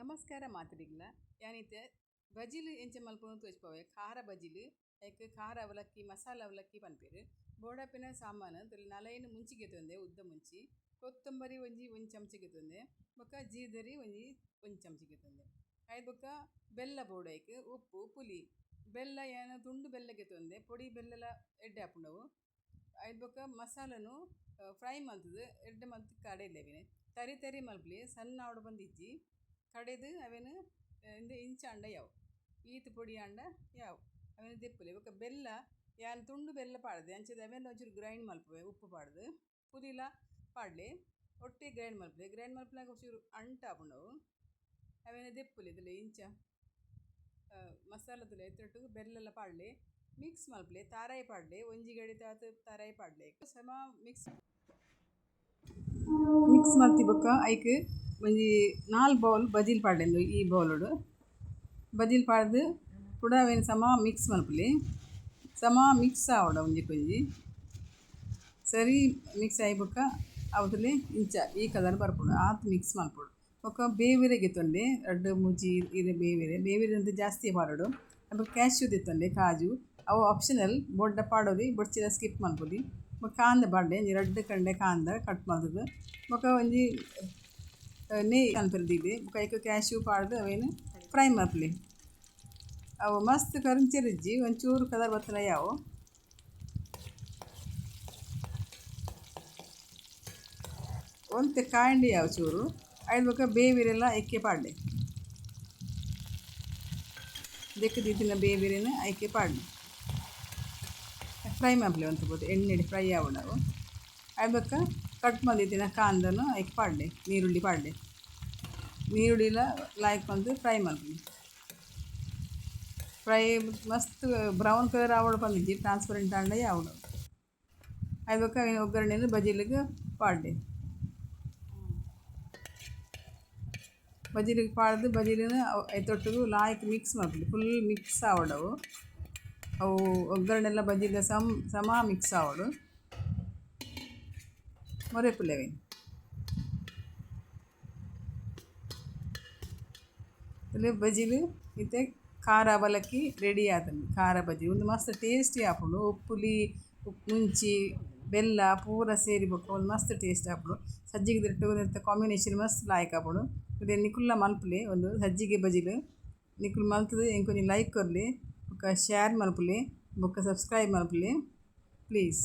ನಮಸ್ಕಾರ ಮಾತರಿಗ್ಲ ಯಾನಿತ್ತೆ ಬಜಿಲ್ ಎಂಚ ಮಲ್ಪುನ ತೋಜ್ಪವೆ. ಖಾರ ಬಜಿಲ್ ಐಕ್ ಖಾರ ಅವಲಕ್ಕಿ, ಮಸಾಲ ಅವಲಕ್ಕಿ ಪನ್ಪೇರು. ಬೋಡಪಿನ ಸಾಮಾನು ತುಲು ನಲೈನು ಮುಂಚಿಗೆ ತಂದೆ, ಉದ್ದ ಮುಂಚಿ. ಕೊತ್ತಂಬರಿ ಒಂಜಿ ಒಂಜಿ ಚಮಚಿಗೆ ತಂದೆ. ಬೊಕ್ಕ ಜೀರ್ದರಿ ಒಂಜಿ ಒಂಜಿ ಚಮಚಿಗೆ ತಂದೆ. ಐದು ಬೊಕ್ಕ ಬೆಲ್ಲ ಬೋಡೈಕ್ ಉಪ್ಪು, ಪುಲಿ. ಬೆಲ್ಲ ಏನು ತುಂಡು ಬೆಲ್ಲಗೆ ತಂದೆ. ಪೊಡಿ ಬೆಲ್ಲಲ ಎಡ್ಡೆ ಆಪುಂಡವು ಐದು ಬೊಕ್ಕ ಮಸಾಲನು ಫ್ರೈ ಮಲ್ತುದು ಎಡ್ಡೆ ಕಡೆ ಕಡೆಯಿಲ್ಲೆವಿನೆ ತರಿ ತರಿ ಮಲ್ಪಲಿ, ಸಣ್ಣ ಆವಡ್ ಬಂದಿಜ್ಜಿ. ಕಡೆದು ಅವೇನು ಇಂದು ಇಂಚ ಅಂಡ ಯಾವು ಈತ್ ಪುಡಿ ಅಂಡ ಯಾವು ಅವೇನು ದೆಪ್ಪುಲೆ ಬೊಕ ಬೆಲ್ಲ ಯಾನ್ ತುಂಡು ಬೆಲ್ಲ ಪಾಡ್ದೆ ಅಂಚದ ಅವೇನು ಒಂಚೂರು ಗ್ರೈಂಡ್ ಮಲ್ಪುವೆ ಉಪ್ಪು ಪಾಡ್ದು ಪುದೀಲ ಪಾಡ್ಲಿ ಒಟ್ಟಿ ಗ್ರೈಂಡ್ ಮಲ್ಪಲಿ ಗ್ರೈಂಡ್ ಮಲ್ಪನಾಗ ಒಂಚೂರು ಅಂಟ ಆಪುಂಡವು ಅವೇನು ದೆಪ್ಪುಲೆ ಇದಲ್ಲ ಇಂಚ ಮಸಾಲ ತುಲೆ ಬೆಲ್ಲೆಲ್ಲ ಪಾಡ್ಲೆ ಮಿಕ್ಸ್ ಮಲ್ಪಲಿ ತಾರಾಯಿ ಪಾಡ್ಲಿ ಒಂಜಿ ಗಡಿ ತಾತ ತಾರಾಯಿ ಪಾಡ್ಲಿ ಸಮ ಮಿಕ್ಸ್ ಮಿಕ್ಸ್ ಮಲ್ತಿ ಬೊಕ್ಕ ಐಕ್ ಒಂಜಿ ನಾಲ್ ಬೌಲ್ పాడలేదు ಈ ಬೌಲುಡು. ಬಜಿಲ್ ಪಾಡ್ದ್ ಪುಡ ಅವೆನ್ ಸಮ ಮಿಕ್ಸ್ ಮಲ್ಪುಲೆ ಸಮ ಮಿಕ್ಸ್ ಆವಡ ಒಂಜಿ ಒಂಜಿ ಸರಿ ಮಿಕ್ಸ್ ಆಯಿ ಬೊಕ ಅವತುಲೆ ಇಂಚ ಈ ಕಲರ್ ಬರ್ಪುಂಡು, ಆತ್ ಮಿಕ್ಸ್ ಮಲ್ಪುಡು ಬೊಕ ಬೇವಿರೆ ಗೆತ್ತೊಂಡೆ, ರಡ್ಡ್ ಮುಜಿ, ಇರೆ ಬೇವಿರೆ. ಬೇವಿರೆ ಅಂತ ಜಾಸ್ತಿ ಪಾಡೋಡು. ಅಲ್ಪ ಕ್ಯಾಶ್ಯೂ ದಿತ್ತೊಂಡೆ, ಕಾಜು. ಅವು ಆಪ್ಷನಲ್, ಬೊಡ್ಡ ಪಾಡೊಲಿ, ಬೊಡ್ಚಿದ ಸ್ಕಿಪ್ ಬೊಕ ಕಾಂದ ಒಂಜಿ ರಡ್ಡ್ ಕಂಡೆ ಕಾಂದ ಕಟ್ ಮಾಡೋದು ಬೊಕ ಒಂಜಿ ಅನ್ಪರ್ದಿದೆ ಬೊಕ ಐಕ್ ಕ್ಯಾಶ್ಯೂ ಪಾಡ್ದ್ ಅವೆನ್? ಫ್ರೈ ಮಲ್ಪುಲೆ ಅವು ಮಸ್ತ್ ಕರಂಚೆರಿಜ್ಜಿ ಒಂಚೂರು ಕಲರ್ ಬತ್ತನ ಯಾವು? ಒಂತೆ ಕಾಂಡೆ ಯಾವ ಚೂರು? ಐದು ಬೇವಿರೆಲ್ಲ ಐಕೆ ಪಾಡ್ಡೆ ದೆಕ್ಕ್ ದಿತ್ತಿನ ಬೇವಿರೆನ ಐಕೆ ಪಾಡ್ಲಿ. ಫ್ರೈ ಮಲ್ಪಲೆ ಅಂತ ಬೋದು ಎಣ್ಣೆಡ್ ಫ್ರೈ ಆವೊಂಡವು ಐದು ಬೊಕ ಕಟ್ ಮಲ್ದಿತ್ತಿನ ಕಾಂದನು ಐಕ್ ಪಾಡ್ಡೆ ನೀರುಳ್ಳಿ ಪಾಡ್ಡೆ ನೀರುಳ್ಳಿಲ ಲಾಯ್ಕ್ ಬಂದು ಫ್ರೈ ಮಾಡ್ತೀನಿ. ಫ್ರೈ ಮಸ್ತ್ ಬ್ರೌನ್ ಕಲರ್ ಆವಡ್ ಪಂದಿಜ್ಜಿ ಟ್ರಾನ್ಸ್ಪರೆಂಟ್ ಆಂಡ ಆವಡ್ ಅದಕ್ಕೆ ಬಜಿಲಿಗೆ ಬಜಿಲ್ಗ್ ಪಾಡ್ಡೆ ಬಜಿಲಿಗೆ ಪಾಡ್ದ್ ಬಜಿಲಿನ ತೊಟ್ಟಿಗೂ ಲಾಯ್ಕ್ ಮಿಕ್ಸ್ ಮಾಡ್ಬಿಡಿ ಫುಲ್ ಮಿಕ್ಸ್ ಆವಡವು ಅವು. ಒಗ್ಗರಣೆಲ್ಲ ಬಜಿಲ ಸಮ ಸಮ ಮಿಕ್ಸ್ ಆವಡು ಅವೆನ್ ಉಲೆ ಬಜಿಲ್ ಇತ್ತೆ ಖಾರ ಅವಲಕ್ಕಿ ರೆಡಿ ಆತುಂಡು ಖಾರ ಬಜಿ ಒಂದು ಮಸ್ತ್ ಟೇಸ್ಟಿ ಆಪುಂಡು ಉಪ್ಪುಲಿ ಮುಂಚಿ ಬೆಲ್ಲ ಪೂರ ಸೇರಿ ಬೊಕ್ಕ ಉಂದು ಮಸ್ತ್ ಟೇಸ್ಟ್ ಆಪುಡು ಸಜ್ಜಿಗೆ ದಿಟ್ಟು ಕಾಂಬಿನೇಷನ್ ಮಸ್ತ್ ಲಾಯ್ಕ್ ಆಪುಡು ಇದೆ ನಿಕುಲ್ಲ ಮಲ್ಪುಲೆ, ಒಂದು ಸಜ್ಜಿಗೆ ಬಜಿಲ್ ನಿಕುಲ್ ಮಲ್ತುದು ಎಂಕೊಂಜಿ ಲೈಕ್ ಕೊರ್ಲೆ ಬೊಕ್ಕ ಶೇರ್ ಮಲ್ಪುಲೆ, ಬೊಕ್ಕ ಸಬ್ಸ್ಕ್ರೈಬ್ ಮಲ್ಪುಲೆ ಪ್ಲೀಸ್